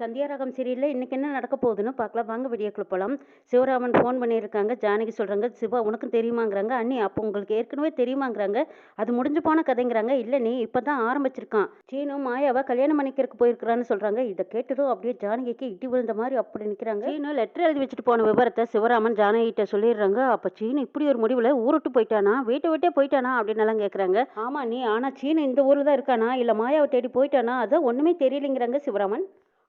சந்தியாராகம் சீரியலில் இன்றைக்கி என்ன நடக்க போகுதுன்னு பார்க்கலாம். வாங்க வீடியோக்குள்ள போகலாம் சிவராமன் ஃபோன் பண்ணியிருக்காங்க. ஜானகி சொல்கிறாங்க சிவா உனக்கும் தெரியுமாங்கிறாங்க. அண்ணி அப்போ உங்களுக்கு ஏற்கனவே தெரியுமாங்கிறாங்க. அது முடிஞ்சு போன கதைங்கிறாங்க. இல்லை நீ இப்போ தான் ஆரம்பிச்சிருக்கான். சீனு மாயாவை கல்யாணம் பண்ணிக்கிறதுக்கு போயிருக்கிறான்னு சொல்கிறாங்க இதை கேட்டதும் அப்படியே ஜானகிக்கு இட்டி விழுந்த மாதிரி அப்படி நிற்கிறாங்க சீனு லெட்டர் எழுதி வச்சுட்டு போன விவரத்தை சிவராமன் ஜானகிட்ட சொல்லிடுறாங்க. அப்போ சீனு இப்படி ஒரு முடிவில் ஊருட்டு போயிட்டானா? வீட்டை விட்டே போயிட்டானா? அப்படின்னு எல்லாம் கேட்குறாங்க ஆமா நீ ஆனால் சீனு இந்த ஊரில் தான் இருக்கானா? இல்லை மாயாவை தேடி போயிட்டானா? அதை ஒன்றுமே தெரியலைங்கிறாங்க சிவராமன்.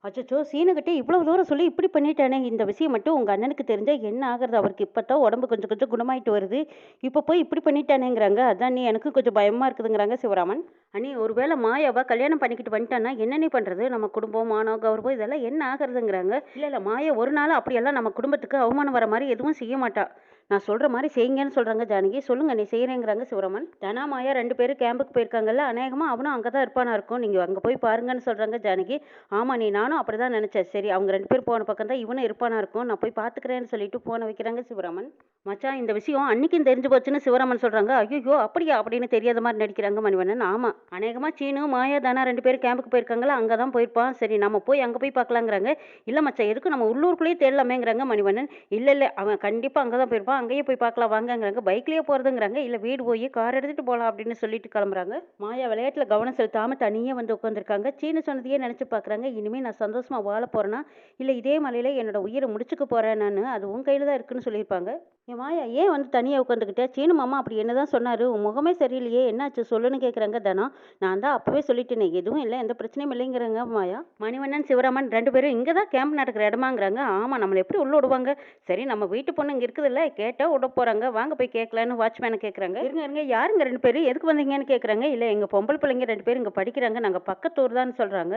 அச்சோ சீனகிட்டே இவ்வளவு தூரம் சொல்லி இப்படி பண்ணிட்டானே இந்த விஷயம் மட்டும் உங்கள் அண்ணனுக்கு தெரிஞ்சா என்ன ஆகுறது? அவருக்கு இப்போ தான் உடம்பு கொஞ்சம் கொஞ்சம் குணமாயிட்டு வருது. இப்போ போய் இப்படி பண்ணிட்டானேங்கிறாங்க. அதான் நீ எனக்கு கொஞ்சம் பயமாக இருக்குதுங்கிறாங்க சிவராமன். அண்ணி ஒருவேளை மாயாவை கல்யாணம் பண்ணிக்கிட்டு வந்துட்டானா என்னன்னே பண்ணுறது நம்ம குடும்பம் மானம் கௌரவம் இதெல்லாம் என்ன ஆகுறதுங்கிறாங்க? இல்லை இல்லை மாயா ஒரு நாள் அப்படியெல்லாம் நம்ம குடும்பத்துக்கு அவமானம் வர மாதிரி எதுவும் செய்ய மாட்டா. நான் சொல்கிற மாதிரி செய்யுங்கன்னு சொல்கிறாங்க ஜானகி. சொல்லுங்க நீ செய்கிறேங்கிறாங்க சிவராமன். தனா மாயா ரெண்டு பேரும் கேம்புக்கு போயிருக்காங்கல்ல அநேகமாக அவனும் அங்கே தான் இருப்பானா இருக்கும். நீங்கள் அங்கே போய் பாருங்கன்னு சொல்கிறாங்க ஜானகி. ஆமாம் நீ நானும் அப்படி தான் நினச்சேன். சரி அவங்க ரெண்டு பேர் போன பக்கம் தான் இவனும் இருப்பானா இருக்கும். நான் போய் பார்த்துக்கிறேன்னு சொல்லிட்டு போன வைக்கிறாங்க சிவராமன். மச்சான் இந்த விஷயம் அன்னைக்கும் தெரிஞ்சு போச்சுன்னு சிவராமன் சொல்கிறாங்க ஐயோ அப்படியா? அப்படின்னு தெரியாத மாதிரி நடிக்கிறாங்க மணிவண்ணன். ஆமாம் அநேகமாக சீனு மாயா தானா ரெண்டு பேரும் கேம்புக்கு போயிருக்காங்களா அங்கே தான் போயிருப்பான். சரி நம்ம போய் அங்கே போய் பார்க்கலாங்கிறாங்க இல்லை மச்சான் எதுக்கு நம்ம உள்ளூருக்குள்ளேயே தேடலாமேங்கிறாங்க மணிவண்ணன். இல்லை இல்லை அவன் கண்டிப்பாக அங்கே தான் போயிருப்பான். அங்கேயே போய் பார்க்கலாம் வாங்கங்கிறாங்க. பைக்லேயே போகிறதுங்கிறாங்க இல்லை வீடு போய் கார் எடுத்துகிட்டு போகலாம் அப்படின்னு சொல்லிட்டு கிளம்புறாங்க. மாயா விளையாட்டில் கவனம் செலுத்தாமல் தனியாக வந்து உட்காந்துருக்காங்க சீனு சொன்னதையே நினச்சி பார்க்குறாங்க. இனிமேல் நான் சந்தோஷமாக வாழ போகிறேன்னா இல்லை இதே மலையில் என்னோட உயிரை முடிச்சுக்க போகிறேன் நான் அது உன் கையில் தான் இருக்குன்னு சொல்லியிருப்பாங்க. என் மாயா ஏன் வந்து தனியாக உட்காந்துக்கிட்டே சீனு மாமா அப்படி என்ன தான் சொன்னார்? உன் முகமே சரியில்லையே. என்னாச்சு? சொல்லுன்னு கேட்குறாங்க தானா. நான் தான் அப்போவே சொல்லிட்டேனே. எதுவும் இல்லை. எந்த பிரச்சனையும் இல்லைங்கிறாங்க மாயா. மணிவண்ணன் சிவராமன் ரெண்டு பேரும் இங்கே தான் கேம்ப் நடக்கிற இடமாங்கிறாங்க. ஆமாம் நம்மளை எப்படி உள்ள விடுவாங்க? சரி நம்ம வீட்டு பொண்ணு இங்கே இருக்குதுல்ல. கேட்டால் விட போகிறாங்க வாங்க போய் கேட்கலான்னு வாட்ச்மேனை கேட்குறாங்க இருங்க இருங்க. யாருங்க ரெண்டு பேரும் எதுக்கு வந்தீங்கன்னு கேட்குறாங்க இல்லை எங்கள் பொம்பளை பிள்ளைங்க ரெண்டு பேரும் இங்கே படிக்கிறாங்க. நாங்கள் பக்கத்தூர் தான் சொல்கிறாங்க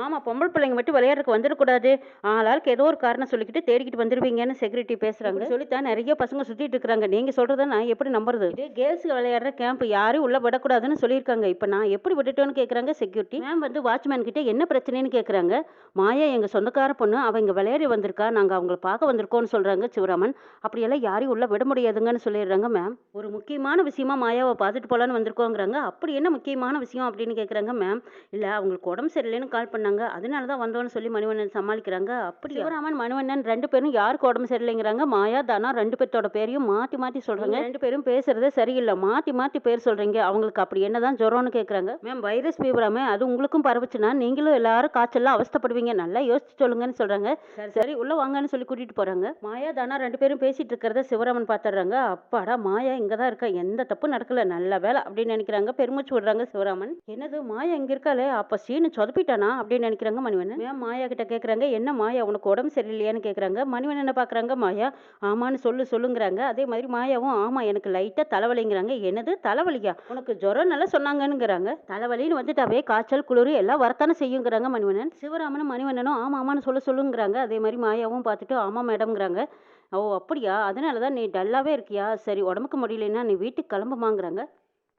ஆமாம் பொம்பளை பிள்ளைங்க மட்டும் விளையாடுறதுக்கு வந்துடக்கூடாது. ஆளாளுக்கு ஏதோ ஒரு காரணம் சொல்லிக்கிட்டு தேடிக்கிட்டு வந்துடுவீங்கன்னு செக்யூரிட்டி பேசுகிறாங்க சொல்லித்தான் நிறைய பசங்க சுற்றிட்டு இருக்கிறாங்க. நீங்கள் சொல்கிறத நான் எப்படி நம்புறது? இது கேர்ள்ஸ் விளையாடுற கேம்ப் யாரும் உள்ளே விடக்கூடாதுன்னு சொல்லியிருக்காங்க. இப்போ நான் எப்படி விட்டுட்டோன்னு கேட்குறாங்க செக்யூரிட்டி மேம் வந்து வாட்ச்மேன் கிட்ட என்ன பிரச்சனைன்னு கேட்குறாங்க மாயா எங்கள் சொந்தக்கார பொண்ணு அவ இங்கே விளையாடி வந்திருக்கா. நாங்கள் அவங்கள பார்க்க வந்திருக்கோம்னு சொல்கிறாங்க சிவராமன். அப்படியெல்லாம் யாரையும் உள்ள விட முடியாதுங்கன்னு சொல்லிடுறாங்க மேம் ஒரு முக்கியமான விஷயமா மாயாவை பார்த்துட்டு போகலான்னு வந்திருக்கோங்கிறாங்க. அப்படி என்ன முக்கியமான விஷயம் அப்படின்னு கேட்குறாங்க மேம் இல்லை அவங்களுக்கு உடம்பு சரியில்லைன்னு கால் பண்ணாங்க. அதனால தான் வந்தோன்னு சொல்லி மணிவண்ணன் சமாளிக்கிறாங்க. அப்படி சிவராமன் மணிவண்ணன் ரெண்டு பேரும் யாருக்கு உடம்பு சரியில்லைங்கிறாங்க? மாயா தானா ரெண்டு பேர்த்தோட பேரையும் மாற்றி மாற்றி சொல்கிறாங்க ரெண்டு பேரும் பேசுறதே சரியில்லை. மாற்றி மாற்றி பேர் சொல்கிறீங்க அவங்களுக்கு அப்படி என்னதான் ஜுரம்னு கேட்குறாங்க மேம் வைரஸ் ஃபீவராமே அது உங்களுக்கும் பரவுச்சுன்னா நீங்களும் எல்லாரும் காய்ச்சல்லாம் அவஸ்தைப்படுவீங்க. நல்லா யோசிச்சு சொல்லுங்கன்னு சொல்கிறாங்க சரி உள்ளே வாங்கன்னு சொல்லி கூட்டிகிட்டு போகிறாங்க மாயா தானா ரெண்டு பேரும் பேசிட்டு இருக்கிறத சிவராமன் பார்த்துடுறாங்க அப்பாடா மாயா இங்கே தான் இருக்கா? எந்த தப்பும் நடக்கல. நல்ல வேலை அப்படின்னு நினைக்கிறாங்க. பெருமூச்சு விடுறாங்க சிவராமன். என்னது மாயா இங்கே இருக்காளே? அப்போ சீனு சொதப்பிட்டானா? அப்படின்னு நினைக்கிறாங்க மணிவண்ணன். மேம் மாயா கிட்ட கேட்குறாங்க என்ன மாயா உனக்கு உடம்பு சரியில்லையான்னு கேட்குறாங்க மணிவண்ணனை பார்க்குறாங்க மாயா ஆமான்னு சொல்லு. சொல்லுங்கிறாங்க. அதே மாதிரி மாயாவும் ஆமாம் எனக்கு லைட்டாக தலைவலிங்கிறாங்க. என்னது? தலைவலியா? உனக்கு ஜுரம் நல்லா சொன்னாங்கன்னுங்கிறாங்க. தலைவலின்னு வந்துட்டாவே காய்ச்சல் குளிர் எல்லாம் வரத்தானே செய்யுங்கிறாங்க மணிவண்ணன். சிவராமனும் மணிவண்ணனும் ஆமாம் ஆமான்னு சொல்ல சொல்லுங்கிறாங்க. அதே மாதிரி மாயாவும் பார்த்துட்டு ஆமாம் மேடம்ங்கிறாங்க. ஓ அப்படியா? அதனால தான் நீ டல்லாகவே இருக்கியா? சரி உடம்புக்கு முடியலன்னா நீ வீட்டுக்கு கிளம்புமாங்கிறாங்க.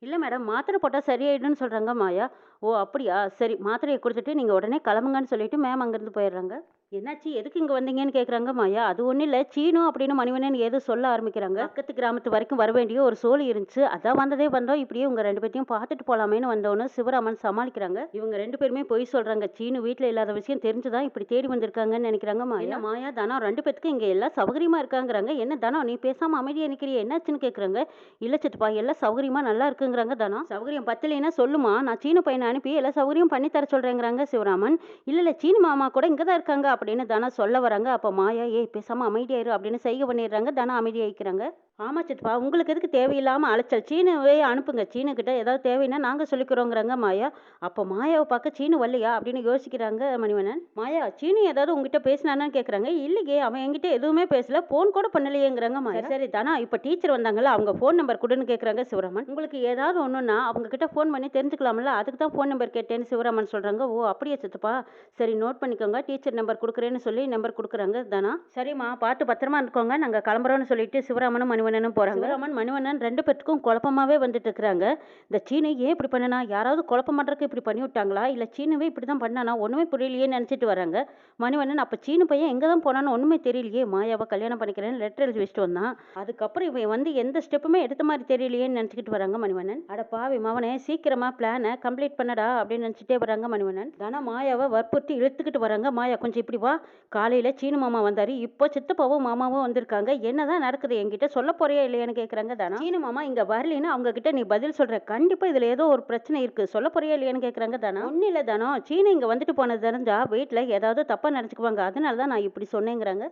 இல்லை மேடம் மாத்திரை போட்டால் சரியாயிடும்னு சொல்கிறாங்க மாயா. ஓ அப்படியா? சரி மாத்திரையை கொடுத்துட்டு நீங்கள் உடனே கிளம்புங்கன்னு சொல்லிட்டு மேம் அங்கேருந்து போயிடுறாங்க. என்னாச்சு? எதுக்கு இங்கே வந்தீங்கன்னு கேட்குறாங்க மாயா. அது ஒன்றும் இல்லை. சீனு அப்படின்னு மணிவண்ணன் ஏதோ சொல்ல ஆரம்பிக்கிறாங்க. பக்கத்து கிராமத்து வரைக்கும் வர வேண்டிய ஒரு சோழி இருந்துச்சு. அதான் வந்ததே வந்தோம். இப்படியே உங்கள் ரெண்டு பேர்த்தையும் பார்த்துட்டு போகலாமேன்னு வந்தோன்னு சிவராமன் சமாளிக்கிறாங்க. இவங்க ரெண்டு பேருமே பொய் சொல்கிறாங்க சீனு வீட்டில் இல்லாத விஷயம் தெரிஞ்சுதான் இப்படி தேடி வந்திருக்காங்கன்னு நினைக்கிறாங்க மாயா. மாயா? தனம் ரெண்டு பேத்துக்கும் இங்கே எல்லாம் சௌகரியமாக இருக்காங்கிறாங்க. என்ன தனம் நீ பேசாமல் அமைதியாக நிற்கிறிய என்னாச்சுன்னு கேட்குறாங்க இல்லை சித்தப்பா எல்லாம் சௌகரியமாக நல்லா இருக்குங்கிறாங்க தனம் சௌகரியம் பத்தலைன்னா சொல்லுமா. நான் சீனு பையனை அனுப்பி எல்லா சௌகரியம் பண்ணி தர சொல்கிறேங்கிறாங்க சிவராமன். இல்லை இல்லை சீனு மாமா கூட இங்கே தான் இருக்காங்க. அப்படின்னு தனா சொல்ல வராங்க. அப்போ மாயா ஏய் பேசாமல் அமைதியாயிரு அப்படின்னு செய்கை பண்ணிடுறாங்க. தனா அமைதியாயிக்கிறாங்க. ஆமா சித்தப்பா உங்களுக்கு எதுக்கு தேவையில்லாமல் அலைச்சல்? சீனுவே அனுப்புங்க. சீனுக்கிட்ட ஏதாவது தேவைன்னா நாங்கள் சொல்லிக்கிறோங்கிறாங்க மாயா. அப்போ மாயாவை பார்க்க சீனு வரலையா அப்படின்னு யோசிக்கிறாங்க மணிவண்ணன். மாயா சீனு ஏதாவது உங்ககிட்ட பேசினான்னு கேட்குறாங்க இல்லையே அவன் என்கிட்ட எதுவுமே பேசல. ஃபோன் கூட பண்ணலையேங்கிறாங்க மாயா. சரி தானா? இப்போ டீச்சர் வந்தாங்கல்ல அவங்க ஃபோன் நம்பர் கொடுன்னு கேட்குறாங்க சிவராமன். உங்களுக்கு ஏதாவது ஒன்றுன்னா அவங்க கிட்ட ஃபோன் பண்ணி தெரிஞ்சுக்கலாம்ல. அதுக்கு தான் ஃபோன் நம்பர் கேட்டேன்னு சிவராமன் சொல்கிறாங்க ஓ அப்படியே சித்தப்பா? சரி நோட் பண்ணிக்கோங்க. டீச்சர் நம்பர் கொடுக்க கொடுக்குறேன்னு சொல்லி நம்பர் கொடுக்குறாங்க தனா? சரிம்மா பார்த்து பத்திரமா இருந்துக்கோங்க. நாங்கள் கிளம்புறோம்னு சொல்லிட்டு சிவராமனும் மணிவண்ணனும் போகிறாங்க சிவராமன் மணிவண்ணன் ரெண்டு பேருக்கும் குழப்பமாவே வந்துட்டு இருக்கிறாங்க இந்த சீனை ஏன் இப்படி பண்ணனா? யாராவது குழப்பம் பண்ணுறதுக்கு இப்படி பண்ணி விட்டாங்களா? இல்லை சீனவே இப்படி தான் பண்ணானா? ஒன்றுமே புரியலையே நினச்சிட்டு வராங்க. மணிவண்ணன் அப்போ சீனு பையன் எங்கே தான் போனான்னு ஒன்றுமே தெரியலையே. மாயாவை கல்யாணம் பண்ணிக்கிறேன்னு லெட்டர் எழுதி வச்சுட்டு வந்தான். அதுக்கப்புறம் இவன் வந்து எந்த ஸ்டெப்புமே எடுத்த மாதிரி தெரியலையேன்னு நினச்சிக்கிட்டு வராங்க மணிவண்ணன் அட பாவி மவனே சீக்கிரமா பிளானை கம்ப்ளீட் பண்ணடா அப்படின்னு நினச்சிட்டே வராங்க மணிவண்ணன் தானே மாயாவை வற்புறுத்தி இழுத்துக்கிட்டு வராங்க. மாயா கொஞ்சம் இப்படி வா. காலையில் சீனு மாமா வந்தார். இப்போ சித்தப்பாவும் மாமாவும் வந்திருக்காங்க. என்னதான் நடக்குது என்கிட்ட? சொல்ல போறியா இல்லையான்னு கேட்குறாங்க தானா. சீனு மாமா இங்கே வரலைன்னு அவங்க கிட்ட நீ பதில் சொல்ற. கண்டிப்பாக இதில் ஏதோ ஒரு பிரச்சனை இருக்கு. சொல்ல போறியா இல்லையான்னு கேட்குறாங்க தானா. ஒன்றும் இல்லை தானோ. சீனு இங்கே வந்துட்டு போனது தெரிஞ்சா வீட்டில் ஏதாவது தப்பாக நினச்சிக்குவாங்க. அதனால தான் நான் இப்படி சொன்னேங்கிறாங்க.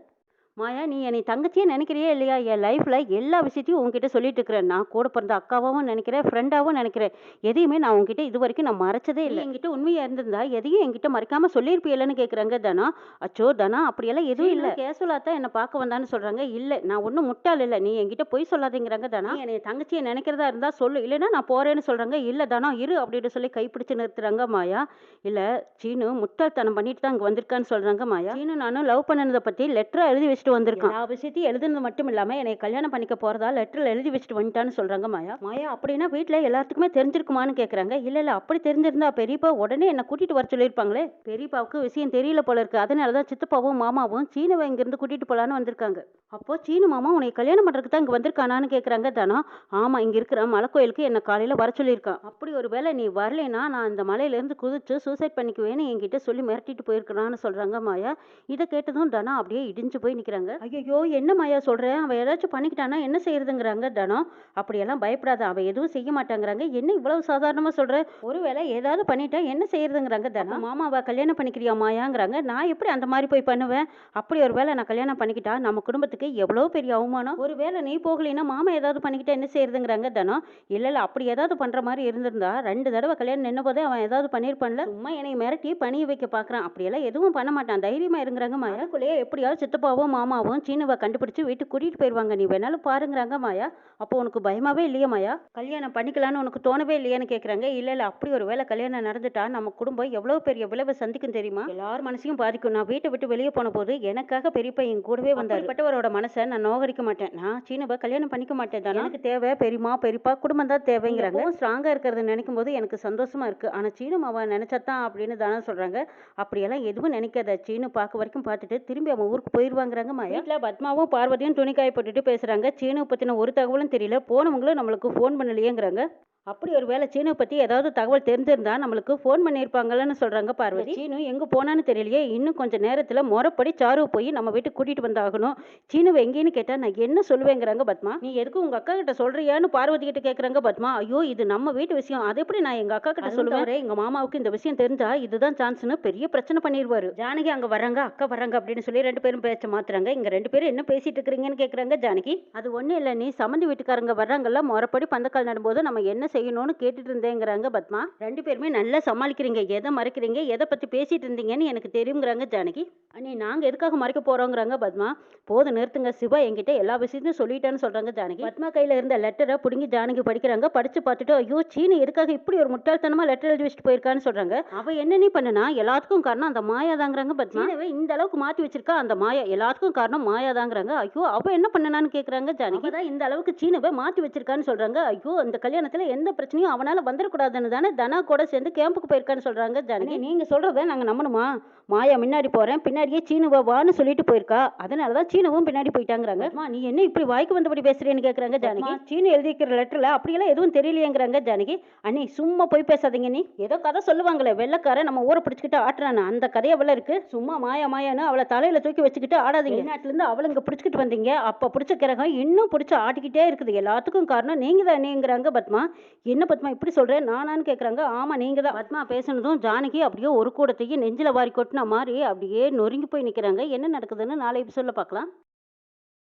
மாயா நீ என்னை தங்கச்சியே நினைக்கிறியே இல்லையா? என் லைஃப்பில் எல்லா விஷயத்தையும் உங்ககிட்ட சொல்லிட்டு இருக்கிறேன். நான் கூட பிறந்த அக்காவாகவும் நினைக்கிறேன் ஃப்ரெண்டாகவும் நினைக்கிறேன். எதையுமே நான் உங்ககிட்ட இது வரைக்கும் நான் மறைச்சதே இல்லை. என்கிட்ட உண்மையாக இருந்திருந்தா எதையும் என்கிட்ட மறைக்காம சொல்லியிருப்பியலன்னு கேட்குறாங்க தனா. அச்சோ தனா அப்படியெல்லாம் எதுவும் இல்லை. கேசுவலாக தான் என்னை பார்க்க வந்தான்னு சொல்கிறாங்க இல்லை நான் ஒன்றும் முட்டாள் இல்லை. நீ என்கிட்ட பொய் சொல்லாதேங்கிறாங்க தனா. என்னை தங்கச்சியை நினைக்கிறதா இருந்தால் சொல்லு. இல்லைன்னா நான் போகிறேன்னு சொல்கிறாங்க இல்லை தனா இரு அப்படின்னு சொல்லி கைப்பிடிச்சு நிறுத்துறாங்க மாயா. இல்லை சீனு முட்டாள்தனம் பண்ணிட்டு தான் இங்கே வந்திருக்கான்னு சொல்கிறாங்க மாயா. சீனு நானும் லவ் பண்ணனதை பற்றி லெட்டராக எழுதி வச்சுட்டு வந்திருக்கான். எல்லா விஷயத்தையும் எழுதுனது மட்டும் இல்லாமல் என்னை கல்யாணம் பண்ணிக்க போகிறதா லெட்டரில் எழுதி வச்சுட்டு வந்துட்டான்னு சொல்கிறாங்க மாயா. மாயா அப்படின்னா வீட்டில் எல்லாத்துக்குமே தெரிஞ்சிருக்குமான்னு கேட்குறாங்க இல்லை இல்லை அப்படி தெரிஞ்சிருந்தா பெரியப்பா உடனே என்னை கூட்டிகிட்டு வர சொல்லியிருப்பாங்களே. பெரியப்பாவுக்கு விஷயம் தெரியல போல இருக்கு. அதனால தான் சித்தப்பாவும் மாமாவும் சீனவை இங்கேருந்து கூட்டிகிட்டு போகலான்னு வந்திருக்காங்க. அப்போ சீன மாமா உனக்கு கல்யாணம் பண்ணுறதுக்கு தான் இங்கே வந்திருக்கானான்னு கேட்குறாங்க தானா. ஆமாம் இங்கே இருக்கிற மலை கோயிலுக்கு என்னை காலையில் வர சொல்லியிருக்கான். அப்படி ஒரு வேளை நீ வரலைன்னா நான் இந்த மலையிலேருந்து குதிச்சு சூசைட் பண்ணிக்குவேன்னு என்கிட்ட சொல்லி மிரட்டிட்டு போயிருக்கிறான்னு சொல்கிறாங்க மாயா. இதை கேட்டதும் தனா அப்படியே இடிஞ்சு போய் நிற்கிறாங்க ஐயோ என்ன மாயா சொல்கிறேன் அவன் ஏதாச்சும் பண்ணிக்கிட்டானா? என்ன செய்யறதுங்கிறாங்க தனம் அப்படியெல்லாம் பயப்படாத அவன் எதுவும் செய்ய மாட்டாங்கிறாங்க. என்ன இவ்வளவு சாதாரணமாக சொல்கிற ஒருவேளை ஏதாவது பண்ணிட்டா என்ன செய்யறதுங்கிறாங்க தனம் மாமாவை கல்யாணம் பண்ணிக்கிறியா மாயாங்கிறாங்க. நான் எப்படி அந்த மாதிரி போய் பண்ணுவேன்? அப்படி ஒரு வேளை நான் கல்யாணம் பண்ணிக்கிட்டா நம்ம குடும்பத்துக்கு எவ்வளோ பெரிய அவமானம்? ஒரு வேளை நீ போகலைன்னா மாமா ஏதாவது பண்ணிக்கிட்டா என்ன செய்யறதுங்கிறாங்க தனம் இல்லை இல்லை அப்படி ஏதாவது பண்ணுற மாதிரி இருந்திருந்தா ரெண்டு தடவை கல்யாணம் நின்ன போதே அவன் ஏதாவது பண்ணியிருப்பான்ல. சும்மா என்னை மிரட்டி பணிய வைக்க பார்க்குறான் அப்படியெல்லாம் எதுவும் பண்ண மாட்டான். தைரியமா இருங்கிறாங்க மாயாக்குள்ளேயே எப்படியாவது சித்தப்பாவும் மாமாவும் சீனுவை கண்டுபிடிச்சு வீட்டுக்கு கூட்டிகிட்டு போயிடுவாங்க நீ வேணாலும் பாருங்கிறாங்க மாயா. அப்போ உனக்கு பயமாவே இல்லையா மாயா? கல்யாணம் பண்ணிக்கலான்னு உனக்கு தோணவே இல்லையான்னு கேட்குறாங்க இல்லை இல்லை அப்படி ஒரு வேளை கல்யாணம் நடந்துட்டா நம்ம குடும்பம் எவ்வளோ பெரிய விளைவை சந்திக்கும் தெரியுமா? எல்லார் மனசையும் பாதிக்கும். நான் வீட்டை விட்டு வெளியே போன போது எனக்காக பெரியப்பா என் கூடவே வந்தார். பட்டவரோட மனசை நான் நோகடிக்க மாட்டேன். நான் சீனவை கல்யாணம் பண்ணிக்க மாட்டேன் தானே? எனக்கு தேவை பெரியமா பெரியப்பா குடும்பம் தான் தேவைங்கிறாங்க ஸ்ட்ராங்காக இருக்கிறத நினைக்கும் போது எனக்கு சந்தோஷமா இருக்கு. ஆனால் சீனம் அவன் நினைச்சதான் அப்படின்னு தானே சொல்றாங்க. அப்படியெல்லாம் எதுவும் நினைக்காத. சீனு பார்க்க வரைக்கும் பார்த்துட்டு திரும்பி அவன் ஊருக்கு போயிடுவாங்கிறாங்க மாயா வீட்டில் பத்மாவும் பார்வதியும் துணிக்காய போட்டுட்டு பேசுறாங்க. சீனு பற்றின ஒரு தகவலும் தெரியல. போனவங்களும் நம்மளுக்கு ஃபோன் பண்ணலையேங்கிறாங்க. அப்படி ஒரு வேளை சீனு பற்றி ஏதாவது தகவல் தெரிஞ்சிருந்தா நம்மளுக்கு ஃபோன் பண்ணியிருப்பாங்கன்னு சொல்கிறாங்க பார்வதி. சீனு எங்கே போனான்னு தெரியலையே. இன்னும் கொஞ்சம் நேரத்தில் முறைப்படி சாரு போய் நம்ம வீட்டுக்கு கூட்டிகிட்டு வந்தாகணும். சீனுவை எங்கேன்னு கேட்டால் நான் என்ன சொல்லுவேங்கிறாங்க பத்மா? நீ எதுக்கு உங்கள் அக்கா கிட்ட சொல்கிறியான்னு பார்வதி கிட்ட கேட்குறாங்க பத்மா. ஐயோ இது நம்ம வீட்டு விஷயம். அதை எப்படி நான் எங்கள் அக்கா கிட்ட சொல்லுவேன்? எங்கள் மாமாவுக்கு இந்த விஷயம் தெரிஞ்சா இதுதான் சான்ஸ்னு பெரிய பிரச்சனை பண்ணிடுவாரு ஜானகி அங்கே வராங்க அக்கா வராங்க அப்படின்னு சொல்லி ரெண்டு பேரும் பேச்ச மாத்துறாங்க. இங்கே ரெண்டு பேரும் என்ன பேசிட்டு இருக்கிறீங்கன்னு கேட்குறாங்க ஜானகி. அது ஒன்றும் இல்லை. நீ சம்மந்தி வீட்டுக்காரங்க வர்றாங்கல்ல முறைப்படி பந்தக்கால் நடும்போது நம்ம என்ன செய்யணும்னு கேட்டுட்டு இருந்தேங்கிறாங்க பத்மா. ரெண்டு பேருமே நல்லா சமாளிக்கிறீங்க. எதை மறைக்கிறீங்க? எதை பற்றி பேசிட்டு இருந்தீங்கன்னு எனக்கு தெரியுங்கிறாங்க ஜானகி. அண்ணி நாங்கள் எதுக்காக மறைக்க போகிறோங்கிறாங்க பத்மா. போதும் நிறுத்துங்க. சிவா என்கிட்ட எல்லா விஷயத்தையும் சொல்லிட்டேன்னு சொல்கிறாங்க ஜானகி. பத்மா கையில் இருந்த லெட்டரை பிடுங்கி ஜானகி படிக்கிறாங்க. படித்து பார்த்துட்டு ஐயோ சீனு எதுக்காக இப்படி ஒரு முட்டாள்தனமாக லெட்டர் எழுதி வச்சுட்டு போயிருக்கான்னு சொல்கிறாங்க அவள் என்ன நீ பண்ணுனா? எல்லாத்துக்கும் காரணம் அந்த மாயா தாங்கிறாங்க பத்மா. இந்த அளவுக்கு மாற்றி வச்சிருக்கா? அந்த மாயா எல்லாத்துக்கும் காரணம் மாயா தாங்கிறாங்க. ஐயோ அவள் என்ன பண்ணனான்னு கேட்குறாங்க ஜானகி. தான் இந்த அளவுக்கு சீனவை மாற்றி வச்சிருக்கான்னு சொல்கிறாங்க ஐயோ இந்த கல்யாணத்தில் எந்த பிரச்சனையும் அவனால் வந்துடக்கூடாதுன்னு தானே தனா கூட சேர்ந்து கேம்புக்கு போயிருக்கான்னு சொல்கிறாங்க ஜானகி. நீங்கள் சொல்கிறத நாங்கள் நம்பணுமா? மாயா முன்னாடி போகிறேன் பின்னாடியே சீனுவா வான்னு சொல்லிட்டு போயிருக்கா. அதனால தான் சீனுவும் பின்னாடி போயிட்டாங்கிறாங்க. அம்மா நீ என்ன இப்படி வாய்க்கு வந்தபடி பேசுறேன்னு கேட்குறாங்க ஜானகி? சீனு எழுதிக்கிற லெட்டரில் அப்படியெல்லாம் எதுவும் தெரியலையேங்கிறாங்க ஜானகி. அண்ணி சும்மா போய் பேசாதீங்க நீ. ஏதோ கதை சொல்லுவாங்களே வெள்ளக்காரன் நம்ம ஊரை பிடிச்சிக்கிட்டு ஆட்டுறானு அந்த கதையை அவள இருக்கு. சும்மா மாயா மாயான்னு அவளை தலையில தூக்கி வச்சுக்கிட்டு ஆடாதீங்க. வெளிநாட்டுலேருந்து அவளை இங்கே பிடிச்சிக்கிட்டு வந்தீங்க. அப்போ பிடிச்ச கிரகம் இன்னும் பிடிச்சி ஆட்டிக்கிட்டே இருக்குது. எல்லாத்துக்கும் காரணம் நீங்கள் தான் நீங்கிறாங்க பத்மா. என்ன பத்மா இப்படி சொல்கிறேன் நானான்னு கேட்குறாங்க ஆமாம் நீங்கள் தான் பத்மா பேசுனதும் ஜானகி அப்படியே ஒரு கூடத்தையும் நெஞ்சில் வாரி கொட்டின மாதிரி அப்படியே நொறுங்கி போய் நிற்கிறாங்க என்ன நடக்குதுன்னு நாளை சொல்ல பார்க்கலாம்.